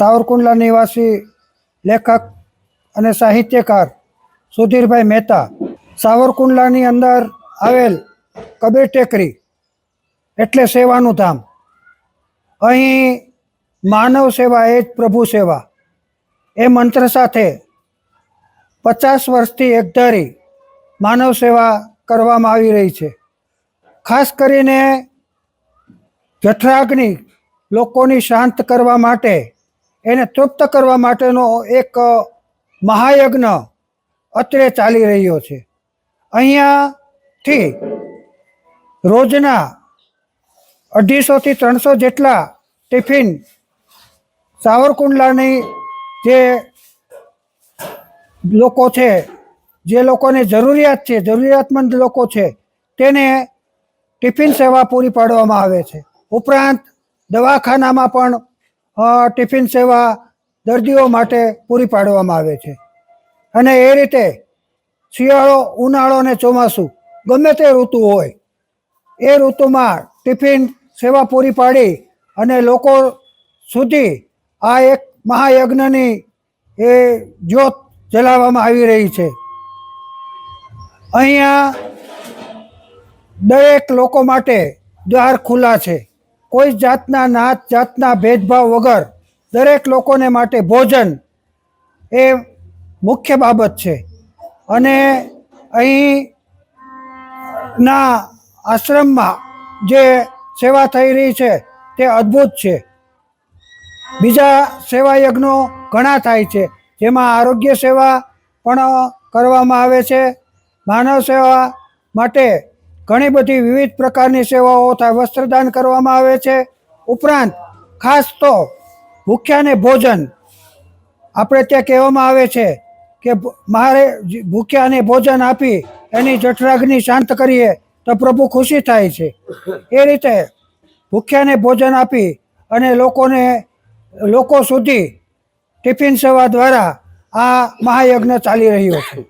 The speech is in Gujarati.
સાવરકુંડલા નિવાસી લેખક અને સાહિત્યકાર સુધીરભાઈ મહેતા સાવરકુંડલાની અંદર આવેલ કબીર ટેકરી એટલે સેવાનું ધામ અહીં માનવ સેવા એ જ પ્રભુ સેવા. એ મંત્ર સાથે પચાસ વર્ષથી એકધારી માનવ સેવા કરવામાં આવી રહી છે. ખાસ કરીને જઠરાગ્નિ લોકોની શાંત કરવા માટે એને તૃપ્ત કરવા માટેનો એક મહાયજ્ઞ અત્રે ચાલી રહ્યો છે. અહીંયાથી રોજના અઢીસોથી ત્રણસો જેટલા ટિફિન સાવરકુંડલાની જે લોકો છે, જે લોકોને જરૂરિયાત છે, જરૂરિયાતમંદ લોકો છે, તેને ટિફિન સેવા પૂરી પાડવામાં આવે છે. ઉપરાંત દવાખાનામાં પણ ટિફિન સેવા દર્દીઓ માટે પૂરી પાડવામાં આવે છે. અને એ રીતે શિયાળો, ઉનાળો અને ચોમાસું ગમે તે ઋતુ હોય, એ ઋતુમાં ટિફિન સેવા પૂરી પાડી અને લોકો સુધી આ એક મહાયજ્ઞની એ જ્યોત જલાવવામાં આવી રહી છે. અહીંયા દરેક લોકો માટે દ્વાર ખુલ્લા છે. કોઈ જાતના નાત જાતના ભેદભાવ વગર દરેક લોકોને માટે ભોજન એ મુખ્ય બાબત છે. અને અહીં ના આશ્રમમાં જે સેવા થઈ રહી છે તે અદ્ભુત છે. બીજા સેવા યજ્ઞો ઘણા થાય છે. જેમાં આરોગ્ય સેવા પણ કરવામાં આવે છે. માનવ સેવા માટે ઘણી બધી વિવિધ પ્રકારની સેવાઓ થાય વસ્ત્રદાન કરવામાં આવે છે. ઉપરાંત, ખાસ તો ભૂખ્યાને ભોજન. આપણે ત્યાં કહેવામાં આવે છે કે મારે ભૂખ્યાને ભોજન આપી એની જઠરાગ્નિ શાંત કરીએ તો પ્રભુ ખુશી થાય છે. એ રીતે ભૂખ્યાને ભોજન આપી અને લોકોને, લોકો સુધી ટિફિન સેવા દ્વારા આ મહાયજ્ઞ ચાલી રહ્યો છે.